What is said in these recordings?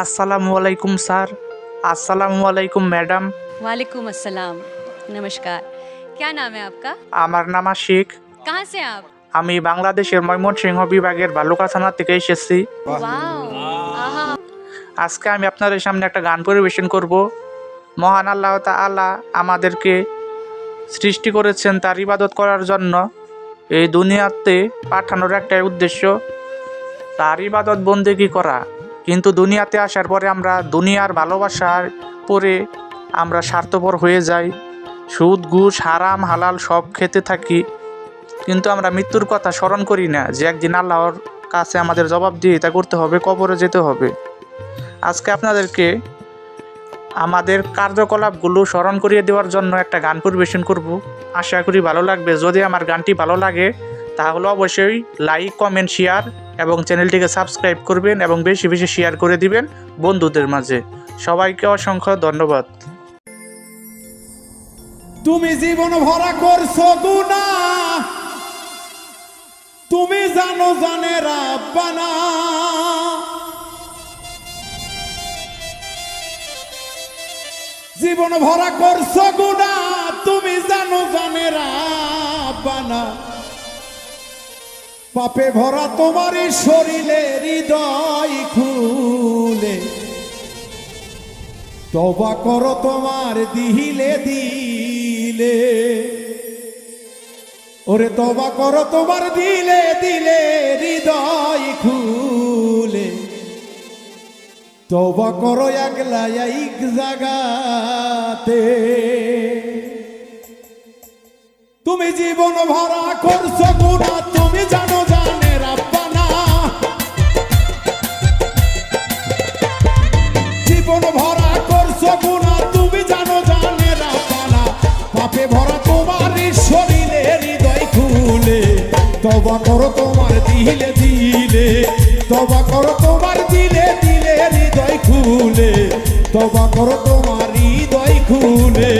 আসসালামু আলাইকুম স্যার আসসালামু আলাইকুম ম্যাডাম वालेकुम अस्सलाम नमस्कार क्या नाम है आपका আমার নাম আশিক कहाँ से हैं आप আমি বাংলাদেশের ময়মনসিংহ বিভাগের বালুকা থানা থেকে এসেছি वाओ आहा আজকে আমি আপনাদের সামনে একটা গান পরিবেশন করব মহান আল্লাহ তাআলা আমাদেরকে সৃষ্টি করেছেন তার ইবাদত করার জন্য এই দুনিয়াতে পাঠানোর একটাই উদ্দেশ্য তার ইবাদত বন্দেগী করা কিন্তু দুনিয়াতে আসার পরে আমরা দুনিয়ার ভালোবাসার পরে আমরা স্বার্থপর হয়ে যাই। সুদ, ঘুষ, হারাম, হালাল সব খেতে থাকি। কিন্তু আমরা মৃত্যুর কথা স্মরণ করি না যে একদিন আল্লাহর কাছে আমাদের জবাব দিয়ে তা করতে হবে, কবরে যেতে হবে। আজকে আপনাদেরকে আমাদের কার্যকলাপগুলো স্মরণ করিয়ে দেওয়ার জন্য একটা গান পরিবেশন করব। আশা করি ভালো লাগবে। যদি আমার গানটি ভালো লাগে তাহলে অবশ্যই লাইক কমেন্ট শেয়ার এবং চ্যানেলটিকে সাবস্ক্রাইব করবেন এবং বেশি বেশি শেয়ার করে দিবেন বন্ধুদের মাঝে। সবাইকে অসংখ্য ধন্যবাদ। তুমি জীবন ভরা করছ গুনা। তুমি জানো জানে রাব্বানা জীবন ভরা করছ গুনা। তুমি জানো জানে রাব্বানা পাপে ভরা তোমার শরীরে হৃদয় খুলে। তবা করো তোমার দিহিলে দিলে। ওরে তবা করো তোমার দিলে দিলে হৃদয় খুলে। তবা করো একলা এক জাগাতে। তুমি জীবন ভরা করছ গুণা তুমি জানে করো তোমার দিলে দিলে, তবা করো তোমার দিলে দিলে, হৃদয় খুলে, তবা করো তোমার হৃদয় খুলে।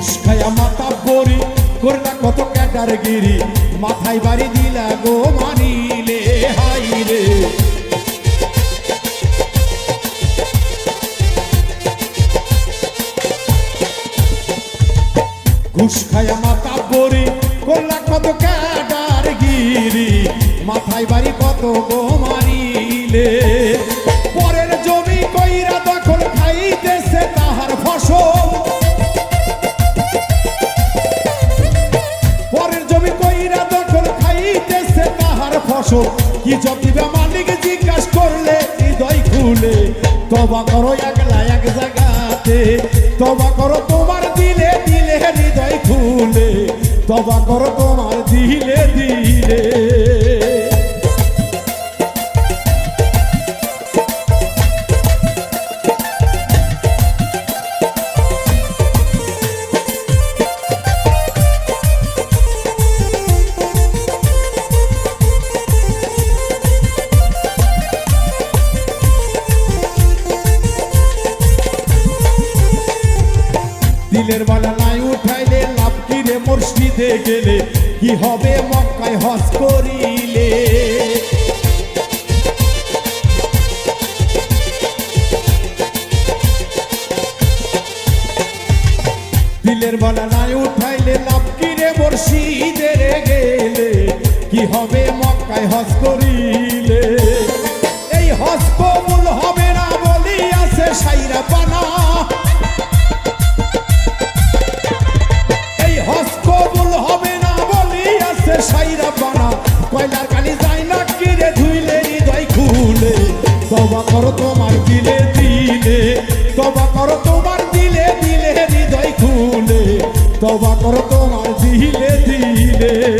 ঘুষ মাথা বড়ি করলা কত ক্যাটার গিরি, মাথায় বাড়ি দিলা গো মানিলে হাই রে ঘুষ খায়া মাথা বড়ি করলা কত ক্যাটার গিরি, মাথায় বাড়ি কত গো মারিলে ফসল, কি জব দিবে মালিক জিজ্ঞাস করলে, হৃদয় খুলে, তবা করো একলা এক জায়গাতে, তবা করো তোমার দিলে দিলে হৃদয় খুলে, তবা করো তোমার দিলে দিলে। মসজিদে গেলে কি হবে মক্কায় হজ করিলে? দিলের বালা নাই উঠাইলে লাভ কিরে মসজিদে গেলে? কি হবে মক্কায় হস করিলে? এই কবুল হবে না বলি আছে সাইরা পানা। তবা করো তোমার দিলে দিলে, তবা করো তোমার দিলে দিলে, হৃদয় খুলে, তবা করো তোমার দিলে দিলে।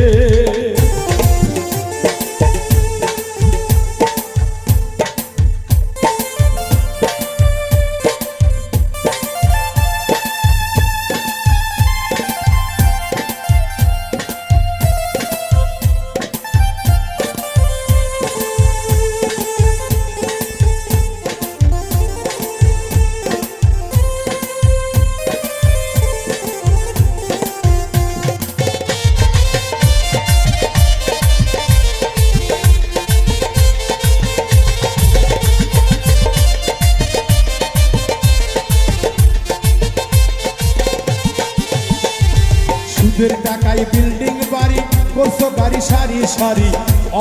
সুদের টাকায় বিল্ডিং বাড়ি করছ গাড়ি, সারি সারি,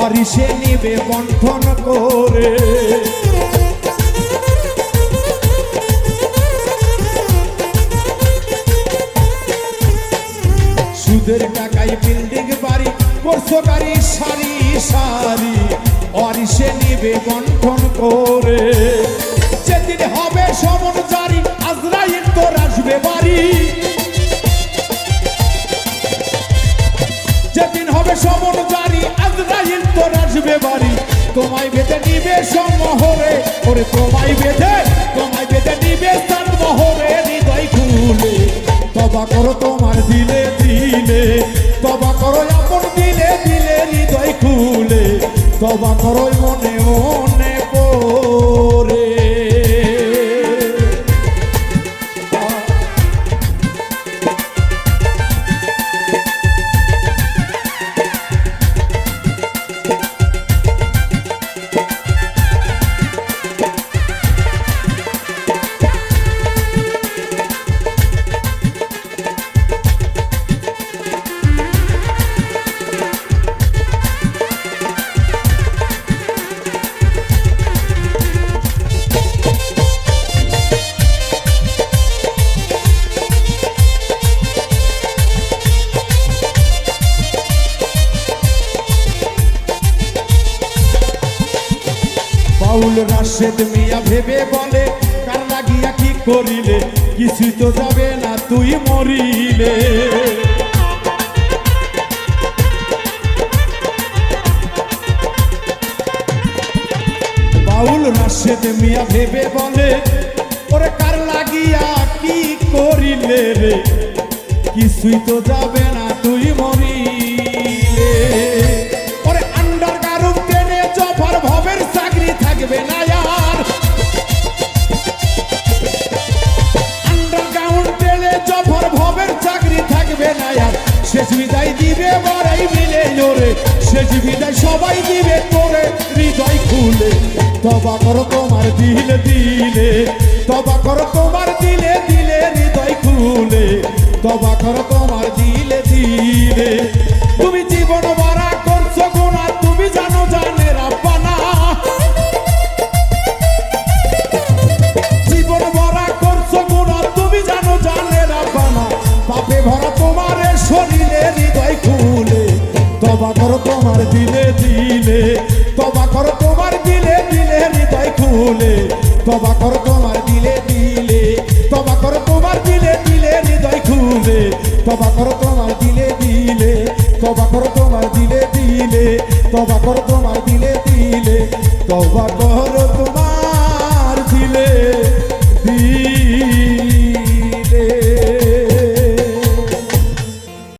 অরিসে নিবে বন্ঠন করে। সুদের টাকায় বিল্ডিং বাড়ি করছ গাড়ি, সারি সারি, অরিসে নিবে বন্ঠন করে। যেদিন হবে সমন জারি, আজরাইল তোর আসবে বাড়ি। যেদিন সমন জারি আজরাইল তোর আসবে বাড়ি। তোমায় বেঁধে নিবে সমহরে, ওরে তোমায় বেঁধে তোমায় বেঁধে নিবে তার মহরে হৃদয় খুলে। তবা করো তোমার দিলে দিলে, তবা করো আপন দিলে দিলে হৃদয় খুলে। তবা করো বাউল রাশেদ মিয়া ভেবে বলে, কার লাগিয়া কি করিলে? কিছু তো যাবে না, তুই মরিলে। বাউল রাশেদ মিয়া ভেবে বলে, ওরে কার লাগিয়া কি করিলে রে? কিছুই তো যাবে না থাকবে না আর আন্ডারগ্রাউন্ড টেনে জফার ভবের তবা করো তোমার দিলে দিলে, তবা করো তোমার দিলে দিলে হৃদয় খুলে। তবা করো তোমার দিলে দিলে, তবা কর তোমার দিলে দিলে, হৃদয় খুলে। তবা কর তোমার দিলে দিলে, তবা কর তোমার দিলে দিলে, হৃদয় খুলে। তবা কর তোমার দিলে দিলে, তবা কর তোমার দিলে দিলে, তবা কর তোমার দিলে দিলে, তবা কর তোমার